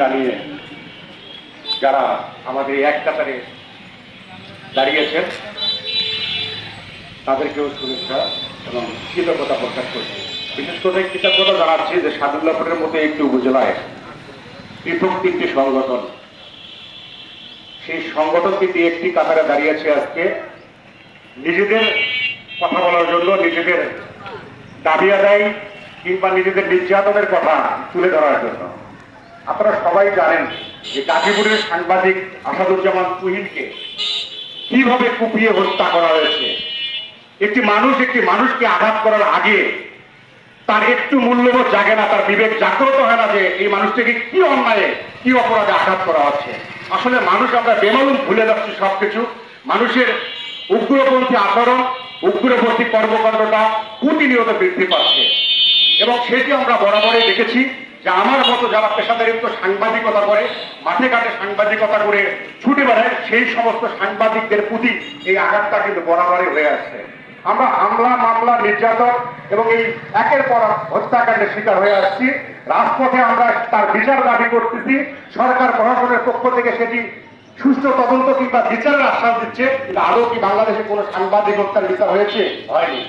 জানিয়ে যারা আমাদের এক কাতারে দাঁড়িয়েছেন, তাদেরকেও শুভেচ্ছা এবং কৃতজ্ঞতা প্রকাশ করছি। বিশেষ করে কৃতজ্ঞতা জানাচ্ছি যে সাদুল্লাপুরের মতো একটি উপজেলায় পৃথক তিনটি সংগঠন। সেই সংগঠন কিন্তু একটি কাতারে দাঁড়িয়েছে আজকে। নিজেদের কথা বলার জন্য নিজেদের দাবি আদায় কিংবা নিজেদের নির্যাতনের কথা তুলে ধরার জন্য। আপনারা সবাই জানেন যে গাজীপুরের সাংবাদিক আসাদুজ্জামান তুহিনকে কীভাবে কুপিয়ে হত্যা করা হয়েছে। একটি মানুষ একটি মানুষকে আঘাত করার আগে তার একটু মূল্যবোধ জাগে না, তার বিবেক জাগ্রত হয় না যে এই মানুষটিকে কি অন্যায়ে, কি অপরাধে আঘাত করা হচ্ছে। আসলে মানুষ আমরা বেমালুম ভুলে যাচ্ছি সবকিছু। মানুষের উগ্রপন্থী আচরণ, উগ্রপন্থী কর্মকাণ্ডটা প্রতিনিয়ত বৃদ্ধি পাচ্ছে। এবং সেটি আমরা বরাবরই দেখেছি। যে আমার মতো যারা পেশাদারিত্ব সাংবাদিকতা করে, মাঠে ঘাটে সাংবাদিকতা করে ছুটে বেড়ায়, সেই সমস্ত সাংবাদিকদের প্রতি এই আঘাতটা কিন্তু বরাবরই হয়ে আসছে। আমরা হামলা, মামলা, নির্যাতন এবং এই একের পর হত্যাকাণ্ডের শিকার হয়ে আসছি। রাজপথে আমরা তার বিচার দাবি করতেছি। সরকার প্রশাসনের পক্ষ থেকে সেটি সুষ্ঠু তদন্ত কিংবা বিচারের আশ্বাস দিচ্ছে, কিন্তু কি বাংলাদেশে কোনো সাংবাদিক হত্যার বিচার হয়েছে? হয়নি।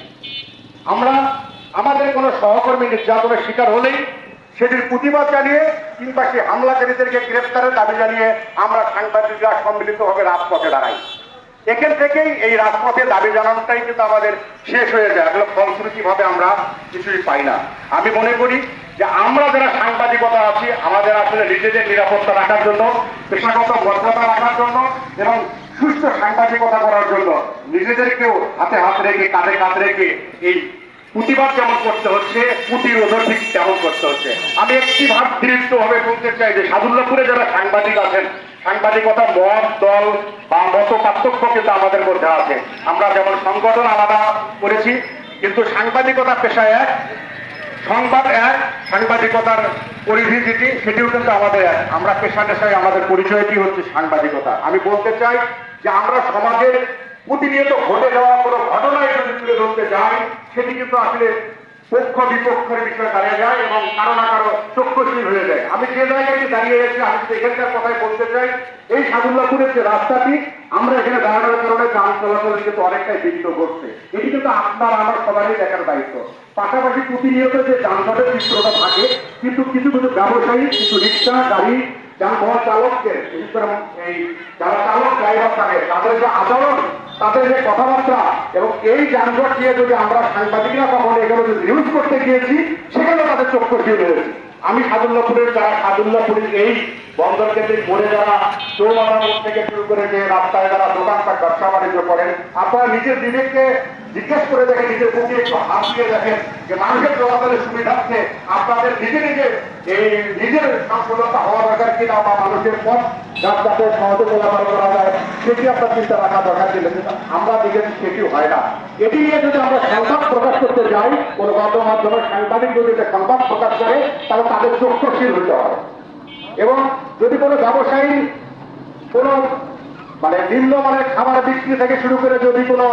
আমরা আমাদের কোনো সহকর্মী নির্যাতনের শিকার হলেই সেটির প্রতিবাদ জানিয়ে কিংবা সেই হামলাকারীদেরকে গ্রেপ্তারের দাবি জানিয়ে আমরা সাংবাদিকরা সম্মিলিতভাবে রাজপথে দাঁড়াই। এখান থেকেই এই রাজপথে দাবি জানানোটাই কিন্তু আমাদের শেষ হয়ে যায়। আসলে ফলশ্রুতিভাবে আমরা কিছুই পাই না। আমি মনে করি যে আমরা যারা সাংবাদিকতা আছি, আমাদের আসলে নিজেদের নিরাপত্তা রাখার জন্য, পেশাগত ভদ্রতা রাখার জন্য এবং সুস্থ সাংবাদিকতা করার জন্য নিজেদেরকেও হাতে হাত রেখে, কাঁধে কাঁধ রেখে এই প্রতিবাদ যেমন করতে হচ্ছে প্রতিরোধ ঠিক তেমন করতে হচ্ছে। আমি একটি ভাব দৃঢ় ভাবে বলতে চাই যে সাদুল্লাপুরে যারা সাংবাদিক আছেন, সাংবাদিকতা, মত, দল বা মত পার্থক্য কিন্তু আমাদের মধ্যে আছে। আমরা যেমন সংগঠন আলাদা করেছি, কিন্তু সাংবাদিকতা পেশায় এক, সংবাদ এক, সাংবাদিকতার পরিধি যেটি, সেটিও কিন্তু আমাদের এক। আমরা পেশা পেশায় আমাদের পরিচয়টি হচ্ছে সাংবাদিকতা। আমি বলতে চাই যে আমরা সমাজের প্রতিনিয়ত ঘটে যাওয়া কোনো ঘটনায় যদি তুলে ধরতে যাই, সেটি কিন্তু আসলে পক্ষ বিপক্ষের বিষয়ে দাঁড়িয়ে যায় এবং কারও না কারও চক্ষুশীল হয়ে যায়। আমি যে জায়গায় দাঁড়িয়ে গেছি আমি শুধু এখানকার কথাই বলতে চাই। এই সাদুল্লাপুরের যে রাস্তাটি, আমরা এখানে দাঁড়ানোর কারণে যান চলাচল কিন্তু অনেকটাই বিঘ্ন ঘটছে এটি কিন্তু আপনার, আমার, সবারই দেখার দায়িত্ব। পাশাপাশি প্রতিনিয়ত যে যানজটের চিত্রটা থাকে, কিন্তু কিছু কিছু ব্যবসায়ী, কিছু রিক্সা, গাড়ি, যানবাহন চালকদের, বিশেষ করে এই যারা চালক, ড্রাইভার থাকে তাদের যে আচরণ তাদের যে কথাবার্তা এবং এই যানজট নিয়ে যদি আমরা সাংবাদিকরা কখনো এগুলো যদি নিউজ করতে গিয়েছি সেখানে তাদের চক্ষু দিয়ে রয়েছে আমি সাদুল্লাপুরের যারা সাদুল্লাপুরের এই বন্দর কেন্দ্রিক করে যারা মোড় থেকে শুরু করে যে রাস্তায় যারা দোকানপাট, ব্যবসা বাণিজ্য করেন, আপনারা নিজের বিবেককে জিজ্ঞেস করে দেখেন নিজের বুকে একটু হাত দিয়ে দেখেন যে মানুষের চলাচলের সুবিধার্থে আপনাদের নিজে নিজে এই নিজের সংশোধনতা হওয়া দরকার কিনা বা মানুষের পথ যাতে সহজে চলাচল করা যায়, সেটি আপনার চিন্তা রাখা দরকার ছিল। আমরা দেখেছি সেটিও হয় না। এটি নিয়ে যদি আমরা সংবাদ প্রকাশ করতে যাই, কোনো গণমাধ্যমে সাংবাদিক যদি সংবাদ প্রকাশ করে, তাহলে তাদের চক্ষুশীল হতে হবে এবং যদি কোনো ব্যবসায়ী কোনো মানে নিম্নমানের খাবার বিক্রি থেকে শুরু করে যদি কোনো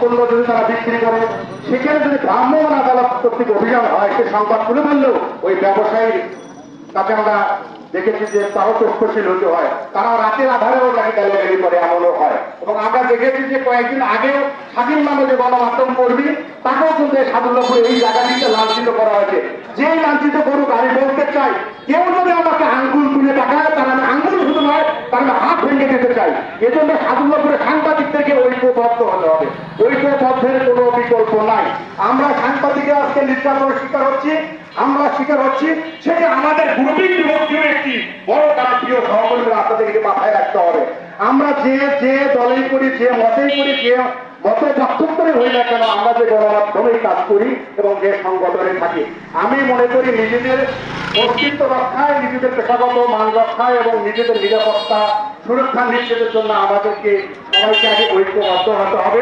পণ্য যদি তারা বিক্রি করে, সেখানে যদি ভ্রাম্যমান আদালত কর্তৃক অভিযান হয়, সে সংবাদ তুলে ধরলেও ওই ব্যবসায়ীর তাতে আমরা দেখেছি যে তাও চক্ষুশীল হতে হয়। তারা রাতের আধারেও নাকি গালাগালি করে এমনও হয়। এবং আমরা দেখেছি যে কয়েকদিন আগেও স্বাধীন নামে যে গণমাধ্যম কর্মী, তাকেও কিন্তু এই সাদুল্লাপুরে এই জায়গাটিতে লাঞ্ছিত করা হয়েছে। যেই লাঞ্ছিত করুক আমি বলতে চাই কেউ যদি আমাকে আঙ্গুল তুলে টাকায় তার আমি আঙ্গুল শুধু নয় তার আমি হাত ভেঙে দিতে চাই। এজন্য সাদুল্লাপুরে সাংবাদিকদেরকে ঐক্যবদ্ধ হতে হবে। ঐক্যবদ্ধের কোনো বিকল্প নাই। আমরা সাংবাদিকরা আজকে নির্যাতনের শিকার হচ্ছি, আমরা শিকার হচ্ছি। সেটা আমাদের গ্রুপিং বিভক্তির একটি বড় কারণ প্রিয় সহকর্মীরা আপনাদেরকে মাথায় রাখতে হবে। আমরা যে যে দলেই করি, যে মতেই করি, যে মত পার্থক্যই হই না কেন, আমরা যে গণমাধ্যমেই কাজ করি এবং যে সংগঠনে থাকি। আমি মনে করি নিজেদের অস্তিত্ব রক্ষায়, নিজেদের পেশাগত মান রক্ষায় এবং নিজেদের নিরাপত্তা সুরক্ষা নিশ্চিতের জন্য আমাদেরকে সবাইকে আগে ঐক্যবদ্ধ হতে হবে।